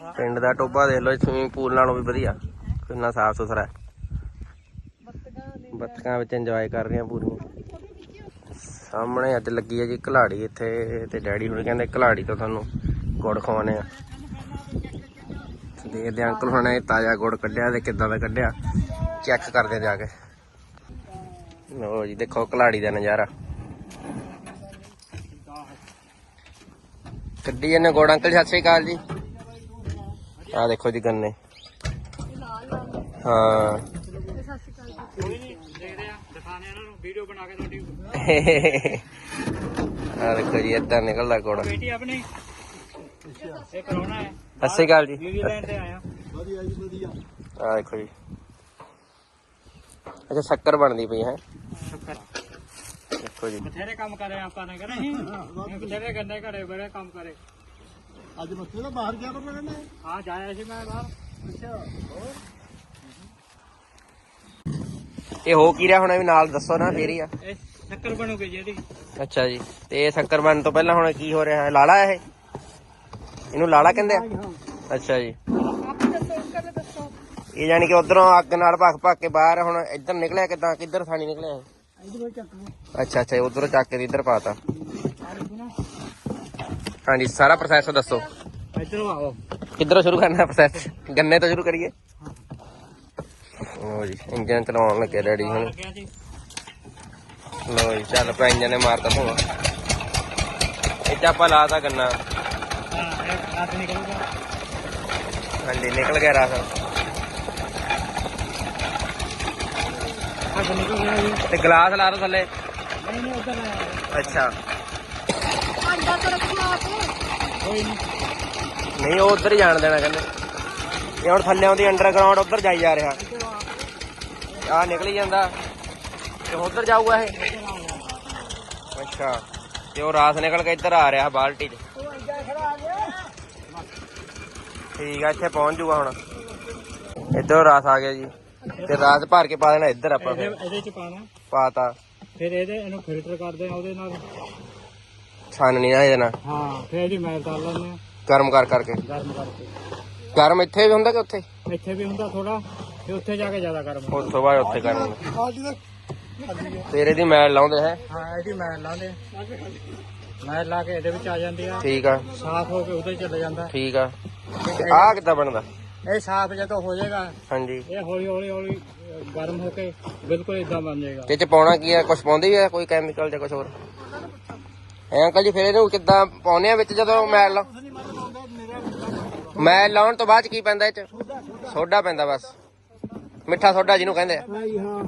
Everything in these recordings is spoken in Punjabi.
ਪਿੰਡ ਦਾ ਟੋਬਾ ਦੇਖ ਲਓ ਸਵੀਮਿੰਗ ਪੂਲ ਨਾਲੋਂ ਵੀ ਵਧੀਆ। ਕਿੰਨਾ ਸਾਫ਼ ਸੁਥਰਾ ਹੈ। ਬੱਤਕਾਂ ਵਿੱਚ ਇੰਜੋਏ ਕਰ ਰਹੀਆਂ ਪੂਰੀਆਂ। ਸਾਹਮਣੇ ਅੱਜ ਲੱਗੀ ਹੈ ਜੀ ਕਲਾੜੀ ਇੱਥੇ ਤੇ ਡੈਡੀ ਹੁਣ ਕਹਿੰਦੇ ਕਲਾੜੀ ਤੋਂ ਤੁਹਾਨੂੰ ਗੁੜ ਖਵਾਉਣੇ ਆ ਦੇਖਦੇ ਅੰਕਲ ਹੁਣ ਨੇ ਤਾਜ਼ਾ ਗੁੜ ਕੱਢਿਆ ਤੇ ਕਿੱਦਾਂ ਦਾ ਕੱਢਿਆ। ਚੈੱਕ ਕਰਦੇ ਜਾ ਕੇ। ਲੋ ਜੀ, ਦੇਖੋ ਕਲਾੜੀ ਦਾ ਨਜ਼ਾਰਾ। ਕੱਢੀ ਇਹਨੇ ਗੁੜ, ਅੰਕਲ ਸਤਿ ਸ਼੍ਰੀ ਅਕਾਲ ਜੀ। ਆ ਦੇਖੋ ਜੀ ਗੰਨੇ। ਹਾਂ। ਕੋਈ ਨਹੀਂ ਦੇਖਦੇ ਆ ਦਿਖਾਣੇ ਇਹਨਾਂ ਨੂੰ ਵੀਡੀਓ ਬਣਾ ਕੇ ਤੁਹਾਡੀ ਆ ਦੇਖੋ ਜੀ ਏਦਾਂ ਨਿਕਲਦਾ ਗੁੜ ਬੇਟੀ ਆਪਣੀ। ਇਹ ਕਰਾਉਣਾ ਹੈ। ਸ਼੍ਰੀ ਅਕਾਲ ਜੀ। ਨਿਊਜ਼ੀਲੈਂਡ ਤੇ ਆਇਆ। ਆ ਦੇਖੋ ਜੀ। ਅੱਛਾ ਸ਼ੱਕਰ ਬਣਦੀ ਪਈ ਹੈ। ਸ਼ੁਕਰ। ਦੇਖੋ ਜੀ। ਬਥੇਰੇ ਕੰਮ ਕਰੇ ਆਪਾਂ ਨੇ ਕਰੇ ਬਥੇਰੇ ਗੰਨੇ ਘਰੇ ਬੜੇ ਕੰਮ ਕਰੇ। ਅੱਜ ਬੱਚੇ ਤਾਂ ਬਾਹਰ ਗਿਆ ਪਰ ਕਹਿੰਦੇ ਹਾਂ ਜਾਇਆ ਸੀ ਮੈਂ ਬਾਹਰ। ਅੱਛਾ ਇਹ ਹੋ ਕੀ ਰਿਹਾ ਹੁਣ ਵੀ ਨਾਲ ਦੱਸੋ ਨਾ ਫੇਰ ਹੀ ਆ। ਇਹ ਸ਼ੱਕਰ ਬਣੂਗੀ ਜੀ ਇਹਦੀ ਅੱਛਾ ਜੀ ਤੇ ਇਹ ਸ਼ੱਕਰ ਬਣਨ ਤੋਂ ਪਹਿਲਾਂ ਹੁਣ ਕੀ ਹੋ ਰਿਹਾ? ਹੈ ਲਾਲਾ ਇਹ? ਇਹਨੂੰ ਲਾਲਾ ਕਹਿੰਦੇ ਆ? ਅੱਛਾ ਜੀ। ਇਹ ਜਾਨੀ ਕਿ ਉਧਰੋਂ ਅੱਗ ਨਾਲ ਭੱਖ ਭੱਖ ਕੇ ਬਾਹਰ ਹੁਣ ਇੱਧਰ ਨਿਕਲਿਆ ਕਿਦਾਂ ਕਿੱਧਰ ਥਾਣੀ ਨਿਕਲਿਆ ਇਹ? ਅੱਛਾ ਅੱਛਾ ਉਧਰੋਂ ਚੱਕ ਕੇ ਇੱਧਰ ਪਾਤਾ ਹਾਂਜੀ ਸਾਰਾ ਪ੍ਰੋਸੈਸ ਦੱਸੋ। ਇੱਧਰੋਂ ਆਓ। ਕਿੱਧਰੋਂ ਸ਼ੁਰੂ ਕਰਨਾ ਪ੍ਰੋਸੈਸ ਗੰਨੇ ਤੋਂ ਸ਼ੁਰੂ ਕਰੀਏ? ਲੋ ਜੀ ਇੰਜਨ ਚਲਾਉਣ ਲੱਗੇ ਡੈਡੀ ਹੁਣ। ਲੋ ਜੀ ਚੱਲ ਪਿਆ ਇੰਜਨ ਨੇ ਮਾਰਤਾ ਧੂਆ। ਚ ਆਪਾਂ ਲਾਤਾ ਗੰਨਾ। ਹਾਂਜੀ ਨਿਕਲ ਗਿਆ ਰਸ ਤੇ ਗਲਾਸ ਲਾ ਦੋ ਥੱਲੇ। ਨਹੀਂ ਨਹੀਂ ਉੱਧਰ ਅੱਛਾ। ਨਹੀਂ ਉਹ ਉਧਰ ਜਾਣ ਦੇਣਾ ਕਹਿੰਦੇ। ਇਹ ਹੁਣ ਥੱਲੇ ਆਉਂਦੀ ਅੰਡਰਗਰਾਉਂਡ ਉਧਰ ਜਾਈ ਜਾ ਰਿਹਾ। ਆ ਨਿਕਲ ਜਾਂਦਾ। ਤੇ ਉਧਰ ਜਾਊਗਾ ਇਹ। ਅੱਛਾ। ਤੇ ਉਹ ਰਾਸ ਨਿਕਲ ਕੇ ਇੱਧਰ ਆ ਰਿਹਾ ਬਾਲਟੀ 'ਚ। ਠੀਕ ਆ ਇੱਥੇ ਪਹੁੰਚ ਜੂਗਾ ਹੁਣ। ਇੱਧਰੋਂ ਰਾਸ ਆ ਗਿਆ ਜੀ। ਤੇ ਰਾਸ ਭਰ ਕੇ ਪਾ ਦੇਣਾ ਇੱਧਰ ਆਪਾਂ ਇਹਦੇ ਚ ਪਾਣਾ ਪਾਤਾ ਫਿਰ ਇਹਦੇ ਇਹਨੂੰ ਫਿਲਟਰ ਕਰਦੇ ਆ ਉਹਦੇ ਨਾਲ। ਛਾਨਣੀ ਨਾ ਇਹਦੇ ਨਾਲ। ਹਾਂ ਫਿਰ ਇਹਦੀ ਮੈਲ ਕਰ ਲੈਂਦੇ। ਆ ਗਰਮ ਕਰ ਕਰਕੇ। ਗਰਮ ਕਰਕੇ। ਗਰਮ ਇੱਥੇ ਵੀ ਹੁੰਦਾ ਕਿ ਉੱਥੇ? ਇੱਥੇ ਵੀ ਹੁੰਦਾ ਥੋੜਾ ਤੇ ਉੱਥੇ ਜਾ ਕੇ ਜ਼ਿਆਦਾ ਗਰਮ ਹੁੰਦਾ। ਉਸ ਤੋਂ ਬਾਅਦ ਉੱਥੇ ਕਰਨਾ ਬਾਲਟੀ ਦਾ ਮੈਲ ਲਾਉਂਦੇ ਹੈ? ਹਾਂ ਇਹਦੀ ਮੈਲ ਲਾਉਂਦੇ। ਮੈਲ ਲਾ ਕੇ ਇਹਦੇ ਵਿੱਚ ਆ ਜਾਂਦੀ ਆ। ਠੀਕ ਆ। ਸਾਫ਼ ਹੋ ਕੇ ਉਹਦੇ ਚਲੇ ਜਾਂਦਾ। ਠੀਕ ਆ। ਤੇ ਆਹ ਕਿੱਦਾਂ ਬਣਦਾ? ਇਹ ਸਾਫ਼ ਜਦੋਂ ਹੋ ਜਾਏਗਾ। ਹਾਂਜੀ। ਇਹ ਹੌਲੀ ਹੌਲੀ ਹੌਲੀ ਗਰਮ ਹੋ ਕੇ ਬਿਲਕੁਲ ਇਦਾਂ ਬਣ ਜਾਏਗਾ। ਤੇ ਚ ਪਾਉਣਾ ਕੀ ਆ? ਕੁਝ ਪਾਉਂਦੇ ਆ? ਕੋਈ ਕੈਮੀਕਲ ਜਾਂ ਕੁਝ ਹੋਰ? ਐ ਅੰਕਲ ਜੀ ਫਿਰ ਇਹਨੂੰ ਕਿੱਦਾਂ ਪਾਉਨੇ ਆ ਵਿੱਚ ਜਦੋਂ ਮੈਲ ਲਾ ਮੈਲ ਲਾਉਣ ਤੋਂ ਬਾਅਦ ਕੀ ਪੈਂਦਾ ਇਹ ਚ? ਸੋਡਾ ਪੈਂਦਾ ਬਸ। ਮਿੱਠਾ ਸੋਡਾ ਜਿਹਨੂੰ ਕਹਿੰਦੇ ਆ। ਹਾਂ ਹਾਂ।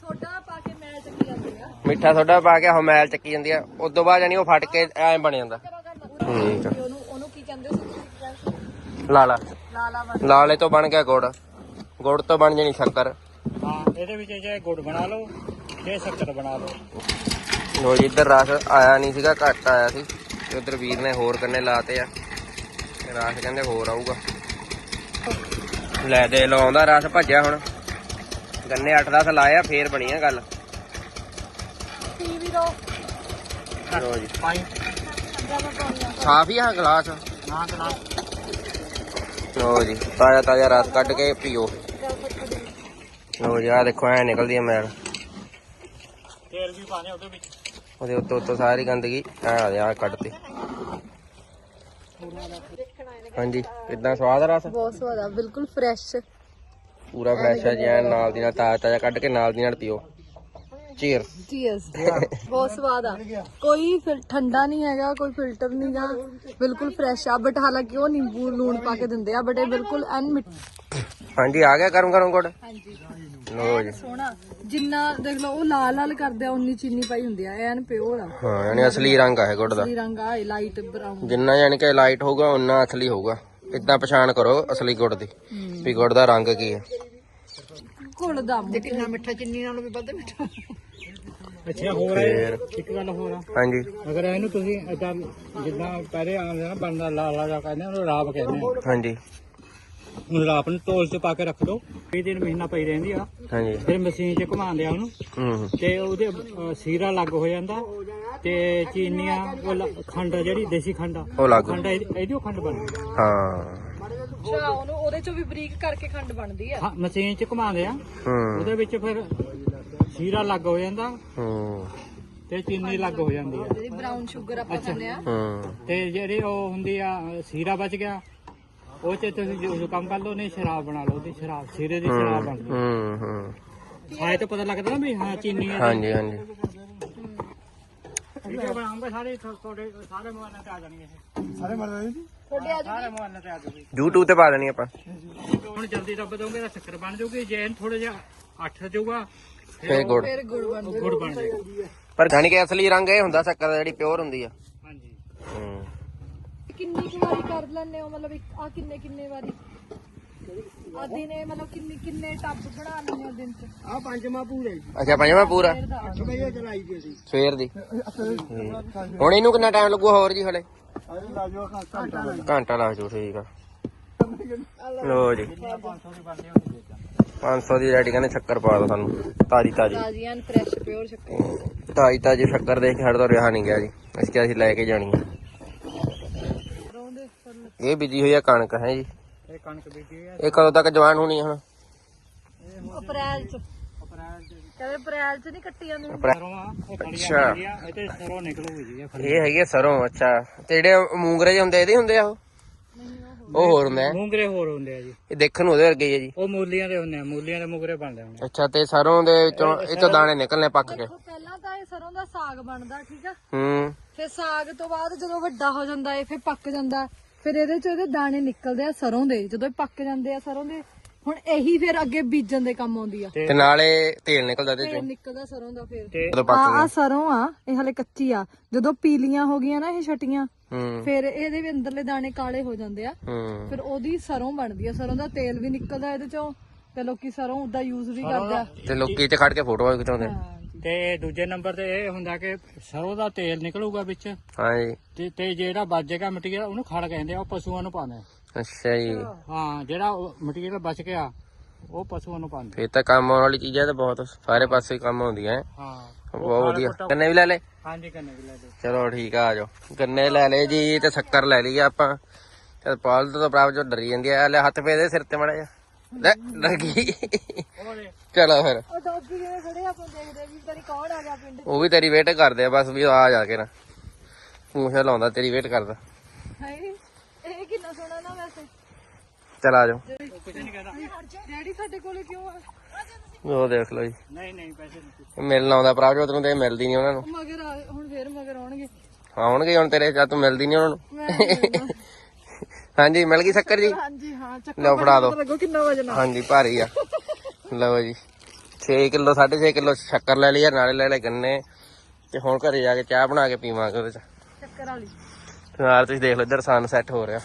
ਸੋਡਾ ਪਾ ਕੇ ਮੈਲ ਚੱਕੀ ਜਾਂਦੀ ਆ। ਮਿੱਠਾ ਸੋਡਾ ਪਾ ਕੇ ਉਹ ਮੈਲ ਚੱਕੀ ਜਾਂਦੀ ਆ। ਉਸ ਤੋਂ ਬਾਅਦ ਜਾਨੀ ਉਹ ਫਟ ਕੇ ਐ ਬਣ ਜਾਂਦਾ। ਠੀਕ ਆ। ਉਹਨੂੰ ਉਹਨੂੰ ਕੀ ਕਹਿੰਦੇ ਸੀ ਲਾਲਾ। ਲਾਲਾ ਲਾਲੇ ਤੋਂ ਬਣ ਗਿਆ ਗੁੜ। ਗੁੜ ਤੋਂ ਬਣ ਜਾਣੀ ਸ਼ੱਕਰ। ਹਾਂ ਇਹਦੇ ਵਿੱਚ ਜੇ ਗੁੜ ਬਣਾ ਲਓ ਜੇ ਸ਼ੱਕਰ ਬਣਾ ਲਓ। ਲੋ ਜੀ, ਇੱਧਰ ਰਸ ਆਇਆ ਨਹੀਂ ਸੀਗਾ, ਘੱਟ ਆਇਆ ਸੀ। ਤੇ ਉਧਰ ਵੀਰ ਨੇ ਹੋਰ ਕੰਨੇ ਲਾਤੇ ਆ। ਤੇ ਰਸ ਕਹਿੰਦੇ ਹੋਰ ਆਊਗਾ। ਲੈ ਦੇ ਲਾਉਂਦਾ ਰਸ ਭੱਜਿਆ ਹੁਣ। ਗੰਨੇ 8-10 ਲਾਇਆ ਫੇਰ ਬਣੀ ਆ ਗੱਲ। ਟੀਵੀ ਰੋ ਲੋ ਜੀ। ਪਾਈ ਸਾਫ਼ ਹੀ ਆ ਗਲਾਸ? ਨਾ ਨਾ ਲੋ ਜੀ ਤਾਜ਼ਾ ਤਾਜ਼ਾ ਰਸ ਕੱਢ ਕੇ ਪੀਓ। ਲੋ ਜੀ ਆ ਦੇਖੋ, ਐ ਨਿਕਲਦੀ ਆ ਮੈਲ। ਤੇਲ ਵੀ ਪਾਣੇ ਉਹਦੇ ਵਿੱਚ। ਉਹਦੇ ਉੱਤੋਂ ਉੱਤੋਂ ਸਾਰੀ ਗੰਦਗੀ ਆ ਆ ਕੱਢਤੀ ਹਾਂਜੀ ਕਿੱਦਾਂ ਸਵਾਦ ਆ ਰਸ? ਬਹੁਤ ਸਵਾਦ ਆ ਬਿਲਕੁਲ ਫਰੈਸ਼ ਪੂਰਾ ਫਰੈਸ਼ ਹੈ ਜੀ ਐਨ ਨਾਲ ਦੀ ਨਾਲ ਤਾਜ਼ਾ ਤਾਜ਼ਾ ਕੱਢ ਕੇ ਨਾਲ ਦੀ ਨਾਲ ਪੀਓ। ਚੀਅਰ ਚੀਅਰਸ ਬਹੁਤ ਸਵਾਦ ਆ। ਕੋਈ ਫਿਲ- ਠੰਡਾ ਨਹੀਂ ਹੈਗਾ ਕੋਈ ਫਿਲਟਰ ਨਹੀਂ ਗਾ ਬਿਲਕੁਲ ਫਰੈਸ਼ ਆ। ਬਟ ਹਾਲਾਂਕਿ ਉਹ ਨਿੰਬੂ ਲੂਣ ਪਾ ਕੇ ਦਿੰਦੇ ਆ ਬਟ ਇਹ ਬਿਲਕੁਲ ਐਨ ਮਿੱਠਾ। ਹਾਂਜੀ ਆ ਗਿਆ ਗਰਮ ਗਰਮ ਗੁੜ? ਹਾਂਜੀ। ਲੋ ਜੀ ਸੋਹਣਾ। ਜਿੰਨਾ ਦੇਖ ਲਓ ਉਹ ਲਾਲ ਲਾਲ ਕਰਦੇ ਆ ਉਨੀ ਚੀਨੀ ਪਾਈ ਹੁੰਦੀ ਆ। ਐਨ ਪਿਓਰ ਆ। ਹਾਂ ਯਾਨੀ ਅਸਲੀ ਰੰਗ ਆ ਇਹ ਗੁੜ ਦਾ। ਅਸਲੀ ਰੰਗ ਆ ਲਾਈਟ ਬਰਾਊਨ ਜਿੰਨਾ ਯਾਨੀ ਕਿ ਲਾਈਟ ਹੋਊਗਾ ਉਨਾ ਅਸਲੀ ਹੋਊਗਾ। ਇਦਾਂ ਪਛਾਣ ਕਰੋ ਅਸਲੀ ਗੁੜ ਦੀ ਵੀ ਗੁੜ ਦਾ ਰੰਗ ਕੀ ਹੈ ਘੁਲਦਾ ਮੂੰਹ ਕਿੰਨਾ ਮਿੱਠਾ ਚੀਨੀ ਨਾਲੋਂ ਵੀ ਵੱਧ ਮਿੱਠਾ। ਅੱਛਾ ਹੋਰ ਹੈ ਇੱਕ ਗੱਲ ਹੋਰ ਆ। ਹਾਂਜੀ। ਅਗਰ ਇਹਨੂੰ ਤੁਸੀਂ ਏਦਾਂ ਜਿੱਦਾਂ ਪਹਿਲੇ ਆਉਂਦੇ ਨਾ ਬਣਦਾ ਲਾਲਾ ਜਾ ਕਹਿੰਦੇ ਉਹਨੂੰ ਰਾਬ ਕਹਿੰਦੇ ਆ। ਹਾਂਜੀ। ਹੁਣ ਆਪ ਨੂੰ ਢੋਲ 'ਚ ਪਾ ਕੇ ਰੱਖ ਦੋ। 20 ਦਿਨ ਮਹੀਨਾ ਪਈ ਰਹਿੰਦੀ ਆ। ਹਾਂਜੀ। ਫਿਰ ਮਸ਼ੀਨ 'ਚ ਘੁਮਾਉਂਦੇ ਆ ਉਹਨੂੰ। ਹੂੰ ਤੇ ਉਹਦੇ ਅ, ਸੀਰਾ ਲੱਗ ਹੋ ਜਾਂਦਾ। ਤੇ ਚੀਨੀਆਂ ਉਹ ਲ- ਖੰਡ ਆ ਜਿਹੜੀ ਦੇਸੀ ਖੰਡ ਆ। ਉਹ ਲੱਗ। ਖੰਡ ਇਹਦੀ ਇਹਦੀ ਉਹ ਖੰਡ ਬਣਦੀ ਆ। ਹਾਂ। ਅੱਛਾ ਉਹਨੂੰ ਉਹਦੇ ਚੋਂ ਵੀ ਬਰੀਕ ਕਰਕੇ ਖੰਡ ਬਣਦੀ ਆ? ਹਾਂ ਮਸ਼ੀਨ 'ਚ ਘੁਮਾਉਂਦੇ ਆ। ਹੂੰ। ਉਹਦੇ ਵਿੱਚ ਫਿਰ ਸੀਰਾ ਲੱਗ ਹੋ ਜਾਂਦਾ। ਹੂੰ। ਤੇ ਚੀਨੀ ਲੱਗ ਹੋ ਜਾਂਦੀ ਆ। ਜਿਹੜੀ ਬ੍ਰਾਊਨ ਸ਼ੂਗਰ ਆਪਾਂ ਕਹਿੰਦੇ ਆ। ਹੂੰ। ਤੇ ਜਿਹੜੀ ਉਹ ਹੁੰਦੀ ਆ ਸੀਰਾ ਬਚ ਗਿਆ। ਉਹ ਚ ਤੁਸੀਂ ਜੋ ਕੰਮ ਕਰ ਲਓ ਨਹੀਂ ਸ਼ਰਾਬ ਬਣਾ ਲਓ ਉਹਦੀ ਸ਼ਰਾਬ ਸੀਰੇ ਦੀ ਸ਼ਰਾਬ ਬਣਦੀ ਹੂੰ। ਹੂੰ ਖਾਏ ਤਾਂ ਪਤਾ ਲੱਗਦਾ ਨਾ ਵੀ ਹਾਂ ਚੀਨੀ ਹੈ। ਹਾਂਜੀ ਹਾਂਜੀ। ਵੀਡੀਓ ਬਣਾਉਂਗੇ ਸਾਰੇ ਤੁਹਾਡੇ ਸਾਰੇ ਮੋਬਾਈਲਾਂ ਤੇ ਆ ਜਾਣਗੇ ਇਹ। ਸਾਰੇ ਰਹੇ ਜੀ? ਤੁਹਾਡੇ ਅੱਜ ਸਾਰੇ ਮੋਬਾਈਲਾਂ ਤੇ ਆ ਜਾਊਗੀ। YouTube ਤੇ ਪਾ ਦੇਣੀ ਆਪਾਂ। ਹੁਣ ਜਲਦੀ ਦੱਬ ਦੋਗੇ ਤਾਂ ਸ਼ੱਕਰ ਬਣ ਜਾਊਗੀ ਜੇ ਥੋੜਾ ਜਿਹਾ ਅੱਠ ਜਾਊਗਾ ਫੇਰ ਗੁੜ। ਫਿਰ ਗੁੜ ਬਣ ਉਹ ਗੁੜ ਬਣ ਜਾਏਗਾ। ਪਰ ਜਾਣੀ ਕਿ ਅਸਲੀ ਰੰਗ ਇਹ ਹੁੰਦਾ ਸ਼ੱਕਰ ਦਾ ਜਿਹੜੀ ਪਿਓਰ ਹੁੰਦੀ ਆ। ਹਾਂਜੀ। ਹੂੰ। ਕਿੰਨੀ ਕੁ ਵਾਰੀ ਕਰ ਲੈਂਦੇ ਹੋ? ਮਤਲਬ ਆ ਕਿੰਨੇ ਕਿੰਨੇ ਵਾਰੀ? ਆ ਦਿਨੇ ਮਤਲਬ ਕਿੰਨੇ ਕਿੰਨੇ ਟੱਬ ਬਣਾ ਲੈਂਦੇ ਹੋ ਦਿਨ ਚ? ਆ ਪੰਜਵਾਂ ਪੂਰੇ ਅੱਛਾ ਪੰਜਵਾਂ ਪੂਰਾ? ਫਿਰ ਦਾ। ਅੱਠ ਵਜੇ ਚਲਾਈ ਗਈ ਸੀ ਸਵੇਰ ਦੀ। ਹੁਣ ਇਹਨੂੰ ਕਿੰਨਾ ਟਾਈਮ ਲੱਗੂਗਾ ਹੋਰ ਜੀ ਹਲੇ? ਘੰਟਾ ਲੱਗ ਜੂ ਠੀਕ ਆ। ਲੋ ਜੀ। 500 ਦੀ ਰੈਡੀ ਕਹਿੰਦੇ ਸ਼ੱਕਰ ਪਾ ਦੋ ਸਾਨੂੰ। ਤਾਜੀ ਤਾਜੀ। ਤਾਜ਼ੀਆਂ ਫਰੈਸ਼ ਪਿਓਰ ਸ਼ੱਕਰ। ਤਾਜੀ ਤਾਜੀ ਸ਼ੱਕਰ ਦੇਖ ਕੇ ਤੋਂ ਰਿਹਾ ਨਹੀਂ ਗਿਆ ਜੀ। ਅਸੀਂ ਕਿਹਾ ਅਸੀਂ ਲੈ ਕੇ ਜਾਣੀ ਫਿਰ ਇਹ ਬੀਜੀ ਹੋਈ ਆ ਕਣਕ ਹੈ ਜੀ? ਇਹ ਕਣਕ ਬੀਜੀ ਹੈ ਇਹ ਕਦੋਂ ਤੱਕ ਜਵਾਨ ਹੋਣੀ ਆ ਹੁਣ? ਅਪ੍ਰੈਲ ਚ। ਅਪ੍ਰੈਲ ਚ। ਕਹਿੰਦੇ ਅਪ੍ਰੈਲ ਚ ਨਹੀਂ ਕੱਟੀ ਜਾਂਦੀ। ਸਰੋਂ ਆ ਇਹ ਅੱਛਾ। ਫਲੀਆਂ ਹੁੰਦੀਆਂ ਇਹ ਤੇ ਸਰੋਂ ਨਿਕਲੂਗੀ ਜੀ ਇਹ ਫਲੀ ਇਹ ਹੈਗੀ ਆ ਸਰੋਂ ਅੱਛਾ। ਤੇ ਜਿਹੜੇ ਮੂੰਗਰੇ ਜਿਹੇ ਹੁੰਦੇ ਇਹਦੇ ਹੁੰਦੇ ਆ ਉਹ? ਉਹ ਹੋਰ ਹੁੰਦੇ ਆ। ਮੂੰਗਰੇ ਹੋਰ ਹੁੰਦੇ ਆ ਜੀ। ਇਹ ਦੇਖਣ ਨੂੰ ਉਹਦੇ ਵਰਗੇ ਹੀ ਆ ਜੀ। ਉਹ ਮੂਲੀਆਂ ਦੇ ਹੁੰਦੇ ਆ ਮੂਲੀਆਂ ਦੇ ਮੂੰਗਰੇ ਬਣਦੇ ਹੁੰਦੇ ਅੱਛਾ ਤੇ ਸਰੋਂ ਦੇ ਵਿੱਚੋਂ ਇਹ ਤੋਂ ਦਾਣੇ ਨਿਕਲਨੇ ਪੱਕ ਕੇ। ਦੇਖੋ ਪਹਿਲਾਂ ਤਾਂ ਇਹ ਸਰੋਂ ਦਾ ਸਾਗ ਬਣਦਾ ਠੀਕ ਆ? ਹੂੰ। ਫਿਰ ਸਾਗ ਤੋਂ ਬਾਅਦ ਜਦੋਂ ਵੱਡਾ ਹੋ ਜਾਂਦਾ ਏ ਫਿਰ ਪੱਕ ਜਾਂਦਾ। ਫਿਰ ਇਹਦੇ ਚ ਇਹਦੇ ਦਾਣੇ ਨਿਕਲਦੇ ਆ ਸਰੋਂ ਦੇ ਜਦੋਂ ਇਹ ਪੱਕ ਜਾਂਦੇ ਆ ਸਰੋਂ ਦੇ ਹੁਣ ਇਹੀ ਫਿਰ ਅੱਗੇ ਬੀਜਣ ਦੇ ਕੰਮ ਆਉਂਦੀ ਆ। ਤੇ ਨਾਲੇ ਤੇਲ ਨਿਕਲਦਾ ਇਹਦੇ ਤੇਲ ਨਿਕਲਦਾ ਸਰੋਂ ਦਾ ਫਿਰ। ਤੇ ਜਦੋਂ ਆ ਪੱਕ ਆ ਸਰੋਂ ਆ ਇਹ ਹਲੇ ਕੱਚੀ ਆ। ਜਦੋਂ ਪੀਲੀਆਂ ਹੋ ਗਈਆਂ ਨਾ ਇਹ ਛਟੀਆਂ ਹੂੰ। ਫਿਰ ਇਹਦੇ ਵੀ ਅੰਦਰਲੇ ਦਾਣੇ ਕਾਲੇ ਹੋ ਜਾਂਦੇ ਆ। ਹੂੰ। ਫਿਰ ਉਹਦੀ ਸਰੋਂ ਬਣਦੀ ਆ। ਸਰੋਂ ਦਾ ਤੇਲ ਵੀ ਨਿਕਲਦਾ ਇਹਦੇ ਚੋਂ ਤੇ ਲੋਕੀ ਸਰੋਂ ਦਾ ਯੂਜ਼ ਵੀ ਕਰਦੇ ਆ। ਤੇ ਲੋਕੀ ਇੱਥੇ ਖੜ ਕੇ ਫੋਟੋਆਂ ਖਿਚਾਉਂਦੇ ਹਾਂਜੀ। ਤੇ ਦੂਜੇ ਨੰਬਰ ਤੇ ਇਹ ਹੁੰਦਾ ਕਿ ਸਰੋਂ ਦਾ ਤੇਲ ਨਿਕਲੂਗਾ ਵਿੱਚ। ਹਾਂਜੀ। ਤੇ ਤੇ ਜਿਹੜਾ ਬਚੇਗਾ ਮਟੀਰੀਅਲ ਉਹਨੂੰ ਖੜ ਕਹਿੰਦੇ ਆ ਉਹ ਪਸ਼ੂਆਂ ਨੂੰ ਪਾਉਂਦੇ ਆ। ਅੱਛਾ ਜੀ। ਹਾਂ ਜਿਹੜਾ ਮਟੀਰੀਅਲ ਬਚ ਗਿਆ ਉਹ ਪਸ਼ੂਆਂ ਨੂੰ ਪਾਉਂਦੇ ਫੇਰ ਤਾਂ ਕੰਮ ਆਉਣ ਵਾਲੀ ਚੀਜ਼ਾਂ ਤਾਂ ਬਹੁਤ ਸਾਰੇ ਪਾਸੇ ਕੰਮ ਆਉਂਦੀਆਂ। ਹਾਂ। ਬਹੁਤ ਵਧੀਆ। ਗੰਨੇ ਵੀ ਲੈ ਲੈ ਹਾਂਜੀ ਕੰਨੇ ਵੀ ਲੈ ਦੇ ਚਲੋ ਠੀਕ ਆ ਆ ਜਾਓ। ਗੰਨੇ ਲੈ ਲਏ ਜੀ ਤੇ ਸ਼ੱਕਰ ਲੈ ਲਈ ਆਪਾਂ। ਤੇ ਪਾਲ ਤੋਂ ਪ੍ਰਾਪ ਜੋ ਡਰੀ ਜਾਂਦੀ ਆ ਲੈ ਹੱਥ ਪੇ ਦੇ ਸਿਰ ਤੇ ਮੜਾ ਜਾ ਲੈ ਡਰ ਗਈ। ਉਹਦੇ ਚਲੋ ਫਿਰ। ਉਹ ਡੌਗੀ ਕਿਵੇਂ ਖੜੇ ਆ, ਆਪਾਂ ਦੇਖਦੇ ਆ ਵੀ ਤੇਰੀ ਕੌਣ ਆ ਗਿਆ ਪਿੰਡ ਉਹ ਵੀ ਤੇਰੀ ਵੇਟ ਕਰਦੇ ਆ ਬਸ ਵੀ ਆ ਜਾ ਕੇ ਨਾ। ਪੂਛਾ ਲਾਉਂਦਾ ਤੇਰੀ ਵੇਟ ਕਰਦਾ। ਹਾਏ ਇਹ ਕਿੰਨਾ ਸੋਹਣਾ ਨਾ ਵੈਸੇ। ਚਲ ਆ ਜਾਓ। ਕੁਝ ਨਹੀਂ ਕਹਿੰਦਾ ਡੈਡੀ ਸਾਡੇ ਕੋਲੇ ਕਿਉਂ ਆ? ਉਹ ਦੇਖ ਲਓ ਜੀ। ਨਹੀਂ ਨਹੀਂ ਪੈਸੇ ਨਹੀਂ ਮਿਲਣ ਆਉਂਦਾ ਪ੍ਰਾਪਤ ਨੂੰ ਤੇ ਮਿਲਦੀ ਨਹੀਂ ਉਹਨਾਂ ਨੂੰ। ਮਗਰ ਹੁਣ ਫੇਰ ਮਗਰ ਆਉਣਗੇ। ਆਉਣਗੇ ਹੁਣ ਤੇਰੇ ਜਦ ਤੂੰ ਮਿਲਦੀ ਨਹੀਂ ਉਹਨਾਂ ਨੂੰ। ਹਾਂਜੀ ਮਿਲ ਗਈ ਸ਼ੱਕਰ ਜੀ? ਹਾਂਜੀ ਹਾਂ ਚੱਕੋ ਲਓ ਫੜਾ ਦਿਓ ਲੱਗੋ ਕਿੰਨਾ ਵਜਨ ਆ ਹਾਂਜੀ ਭਾਰੀ ਆ। ਲਓ ਜੀ। 6 ਕਿਲੋ 6.5 ਕਿਲੋ ਸ਼ੱਕਰ ਲੈ ਲਈ ਆ ਨਾਲੇ ਲੈ ਲੈ ਗੰਨੇ। ਤੇ ਹੁਣ ਘਰੇ ਜਾ ਕੇ ਚਾਹ ਬਣਾ ਕੇ ਪੀਵਾਂਗੇ ਉਹਦੇ ਚ। ਚੱਕਰ ਵਾਲੀ। ਨਾਲ ਤੁਸੀਂ ਦੇਖ ਲਓ ਇੱਧਰ ਸਨ ਸੈੱਟ ਹੋ ਰਿਹਾ।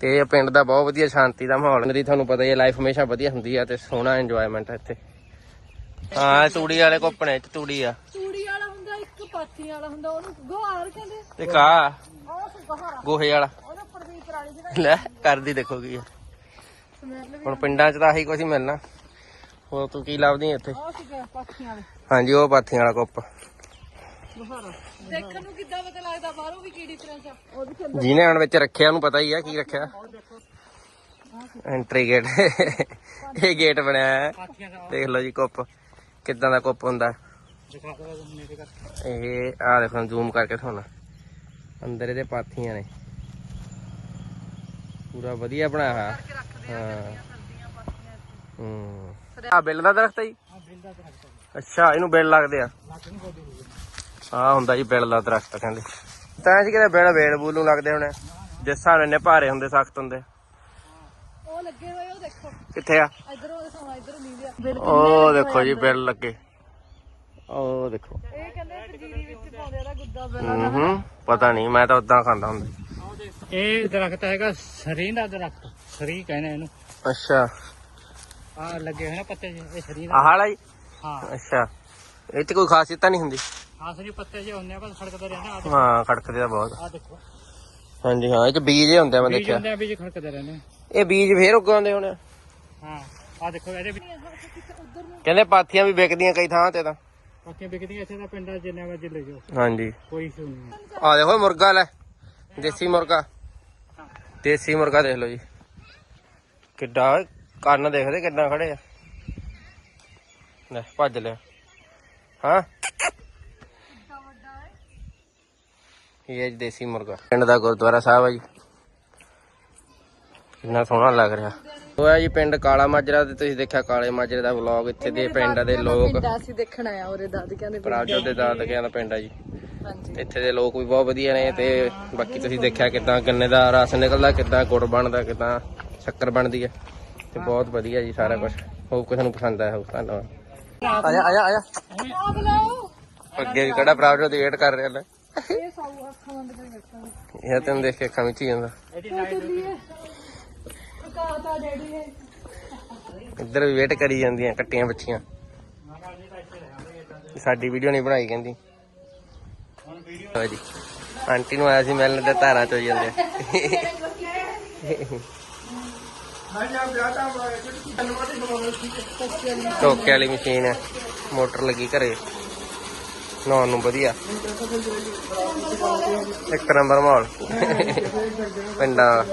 ਤੇ ਇਹ ਪਿੰਡ ਦਾ ਬਹੁਤ ਵਧੀਆ ਸ਼ਾਂਤੀ ਦਾ ਮਾਹੌਲ ਮੇਰੀ ਤੁਹਾਨੂੰ ਪਤਾ ਹੀ ਹੈ ਲਾਈਫ ਹਮੇਸ਼ਾ ਵਧੀਆ ਹੁੰਦੀ ਆ ਤੇ ਸੋਹਣਾ ਇੰਜੋਇਮੈਂਟ ਹੈ ਇੱਥੇ। ਹਾਂ ਤੂੜੀ ਵਾਲੇ ਕੋਪਣੇ ਚ ਤੂੜੀ ਆ। ਚੂੜੀ ਵਾਲਾ ਹੁੰਦਾ ਇੱਕ ਪਾਥੀ ਵਾਲਾ ਹੁੰਦਾ ਉਹਨੂੰ ਗੁਹਾਰ ਕਹਿੰਦੇ। ਤੇ ਕਾ ਗੋਹੇ ਵਾਲਾ। ਉਹਦੇ ਉੱਪਰ ਵੀ ਪੁਰਾਣੀ ਜਿਹੜਾ। ਲੈ ਕਰਦੀ ਦੇਖੋ ਕੀ ਆ। ਹੁਣ ਪਿੰਡਾਂ ਚ ਤਾਂ ਆਹੀ ਕੁਝ ਮਿਲਣਾ। ਹੋਰ ਤੂੰ ਕੀ ਲੱਭਦੀ ਇੱਥੇ? ਉਹ ਸੀ ਪਾਥੀਆਂ ਵਾਲੇ। ਹਾਂਜੀ ਉਹ ਪਾਥੀਆਂ ਵਾਲਾ ਕੁੱਪ। ਗੁਹਾਰਾ ਦੇਖਣ ਨੂੰ ਕਿੱਦਾਂ ਪਤਾ ਲੱਗਦਾ ਬਾਹਰੋਂ ਵੀ ਤਰ੍ਹਾਂ ਚੱਲ ਜਿਹਨੇ ਹੁਣ ਵਿੱਚ ਰੱਖਿਆ ਉਹਨੂੰ ਪਤਾ ਹੀ ਆ ਕੀ ਰੱਖਿਆ। ਐਂਟਰੀ ਗੇਟ ਇਹ ਗੇਟ ਬਣਿਆ ਹੈ। ਦਾ। ਦੇਖ ਲਓ ਜੀ ਕੁੱਪ। ਕਿੱਦਾਂ ਦਾ ਕੁੱਪ ਹੁੰਦਾ। ਦਿਖਾ ਦੋ ਮੇਰੇ ਕਰ ਇਹ ਆ ਦੇਖੋ ਜ਼ੂਮ ਕਰਕੇ ਤੁਹਾਨੂੰ ਅੰਦਰ ਇਹਦੇ ਪਾਥੀਆਂ ਨੇ। ਪੂਰਾ ਵਧੀਆ ਬਣਾਇਆ ਹੋਇਆ। ਹਾਂ। ਹੂੰ। ਆ ਬਿੱਲ ਦਾ ਦਰਖਤ ਹੈ ਜੀ? ਹਾਂ ਬਿੱਲ ਦਾ ਦਰਖਤ ਅੱਛਾ ਇਹਨੂੰ ਬਿੱਲ ਲੱਗਦੇ ਆ। ਆ ਹੁੰਦਾ ਜੀ ਬਿੱਲ ਦਾ ਦਰਖਤ ਕਹਿੰਦੇ। ਤਾਂ ਜੀ ਕਿਤੇ ਬਿੱਲ ਵੇਲ ਬੂਲ ਨੂੰ ਲੱਗਦੇ ਹੋਣੇ। ਜਿਸ ਹਿਸਾਬ ਨਾਲ ਇੰਨੇ ਭਾਰੇ ਹੁੰਦੇ ਸਖਤ ਹੁੰਦੇ। ਉਹ ਲੱਗੇ ਹੋਏ ਉਹ ਦੇਖੋ। ਕਿੱਥੇ ਆ? ਇਧਰੋਂ ਦਿਖਾਉਣਾ ਇਧਰੋਂ ਨਹੀਂ ਬਿਲ ਉਹ ਦੇਖੋ ਜੀ ਬਿੱਲ ਲੱਗੇ। ਉਹ ਦੇਖੋ। ਇਹ ਕਹਿੰਦੇ ਪੰਜੀਰੀ ਵਿੱਚ ਪਾਉਂਦੇ ਆ ਗੁੱਦਾ ਬਿਲ ਹੂੰ ਹੂੰ ਪਤਾ ਨਹੀਂ ਮੈਂ ਤਾਂ ਉਦਾਂ ਖਾਂਦਾ ਹੁੰਦਾ। ਇਹ ਦਰਖਤ ਹੈਗਾ ਸਰੀ ਦਾ ਦਰਖਤ। ਸਰੀ ਕਹਿੰਦੇ ਇਹਨੂੰ। ਅੱਛਾ। ਆ ਲੱਗੇ ਹੋਏ ਨੇ ਪੱਤੇ ਜਿਹੇ ਇਹ ਸਰੀ ਦਾ ਆਹ ਵਾਲਾ ਜੀ? ਹਾਂ। ਅੱਛਾ। ਇਹ 'ਚ ਕੋਈ ਖਾਸੀਅਤ ਤਾਂ ਨਹੀਂ ਹੁੰਦੀ? ਆਸਰੀ ਪੱਤੇ ਜਿਹੇ ਹੁੰਦੇ ਆ ਬਸ ਖੜਕਦੇ ਰਹਿੰਦੇ ਆ ਹਾਂ ਖੜਕਦੇ ਤਾਂ ਬਹੁਤ। ਆ ਦੇਖੋ। ਹਾਂਜੀ ਹਾਂ ਇਹ 'ਚ ਬੀਜ ਜਿਹੇ ਹੁੰਦੇ ਆ ਮੈਂ ਬੀਜ ਦੇਖਿਆ। ਹੁੰਦੇ ਆ ਬੀਜ ਖੜਕਦੇ ਰਹਿੰਦੇ ਆ। ਇਹ ਬੀਜ ਫੇਰ ਉਗਾਉਂਦੇ ਹੁਣ? ਹਾਂ ਆ ਦੇਖੋ ਇਹਦੇ ਵਿੱਚ ਕਹਿੰਦੇ ਪਾਥੀਆਂ ਵੀ ਵਿਕਦੀਆਂ ਕਈ ਥਾਂ ਤੇ ਤਾਂ। ਪੱਕੀਆਂ ਵਿਕਦੀਆਂ ਇੱਥੇ ਦਾ ਪਿੰਡਾਂ 'ਚ ਜਿੰਨੇ ਮਰਜ਼ੀ ਲੈ ਜਾਓ। ਹਾਂਜੀ। ਕੋਈ ਇਸ਼ੂ ਨਹੀਂ ਹੈ। ਆ ਦੇਖੋ ਮੁਰਗਾ ਲੈ। ਦੇਸੀ ਮੁਰਗਾ। ਦੇਸੀ ਮੁਰਗਾ ਦੇਖ ਲਓ ਜੀ। ਕਿੱਡਾ ਕੰਨ ਦੇਖਦੇ ਕਿੱਦਾਂ ਖੜੇ ਆ। ਲੈ ਭੱਜ ਲਿਆ ਹਾਂ? ਇਹ ਹੈ ਜੀ ਦੇਸੀ ਮੁਰਗਾ। ਪਿੰਡ ਦਾ ਗੁਰਦੁਆਰਾ ਸਾਹਿਬ ਆ ਜੀ। ਕਿੰਨਾ ਸੋਹਣਾ ਲੱਗ ਰਿਹਾ। ਉਹ ਹੈ ਜੀ ਪਿੰਡ ਕਾਲਾ ਮਾਜਰਾ ਤੇ ਤੁਸੀਂ ਦੇਖਿਆ ਕਾਲੇ ਮਾਜਰੇ ਦਾ ਵਲੌਗ ਇੱਥੇ ਦੇ ਪਿੰਡ ਦੇ ਲੋਕ। ਪਿੰਡ ਅਸੀਂ ਦੇਖਣ ਆਇਆ ਉਹਦੇ ਦਾਦਕਿਆਂ ਦੇ ਪਿੰਡ। ਪ੍ਰਾਜੋ ਦੇ ਦਾਦਕਿਆਂ ਦਾ ਪਿੰਡ ਆ ਜੀ। ਹਾਂਜੀ। ਇੱਥੇ ਦੇ ਲੋਕ ਵੀ ਬਹੁਤ ਵਧੀਆ ਨੇ ਤੇ ਬਾਕੀ ਤੁਸੀਂ ਦੇਖਿਆ ਕਿਦਾਂ ਗੰਨੇ ਦਾ ਰਸ ਨਿਕਲਦਾ ਕਿਦਾਂ ਗੁੜ ਬਣਦਾ ਕਿਦਾਂ ਸ਼ੱਕਰ ਬਣਦੀ ਹੈ ਤੇ ਬਹੁਤ ਵਧੀਆ ਜੀ ਸਾਰਾ ਕੁਝ ਹੋਪ ਕਿਸੇ ਨੂੰ ਪਸੰਦ ਆਇਆ ਹੋਊ ਧੰਨਵਾਦ। ਆਇਆ ਆਇਆ ਆਇਆ। ਅੱਗੇ ਵੀ ਕਿਹੜਾ ਪ੍ਰਾਪਤ ਦੀ ਵੇਟ ਕਰ ਰਿਹਾ ਲੈ। ਇਹ ਸਾਊ ਅੱਖਾਂ ਬੰਦ ਕਰਕੇ ਬੈਠਾ ਇਹ ਤੈਨੂੰ ਦੇਖ ਕੇ ਅੱਖਾਂ ਵਿੱਚ ਹੀ ਜਾਂਦਾ। ਇਹਦੀ ਚੱਲੀਏ ਕਾਤਾ ਡੈਡੀ ਨੇ ਇੱਧਰ ਵੀ ਵੇਟ ਕਰੀ ਜਾਂਦੀਆਂ ਕੱਟੀਆਂ ਬੱਚੀਆਂ। ਸਾਡੀ ਵੀਡੀਓ ਨਹੀਂ ਬਣਾਈ ਕਹਿੰਦੀ। ਲਓ ਜੀ। ਆਂਟੀ ਨੂੰ ਆਇਆ ਸੀ ਮਿਲਣ ਤੇ ਧਾਰਾਂ ਚੋ ਜਾਂਦੇ। ਟੋਕੇ ਵਾਲੀ ਮਸ਼ੀਨ ਹੈ। ਮੋਟਰ ਲੱਗੀ ਘਰੇ। ਨਹਾਉਣ ਨੂੰ ਵਧੀਆ। ਇੱਕ ਨੰਬਰ ਮਾਹੌਲ। ਪਿੰਡਾਂ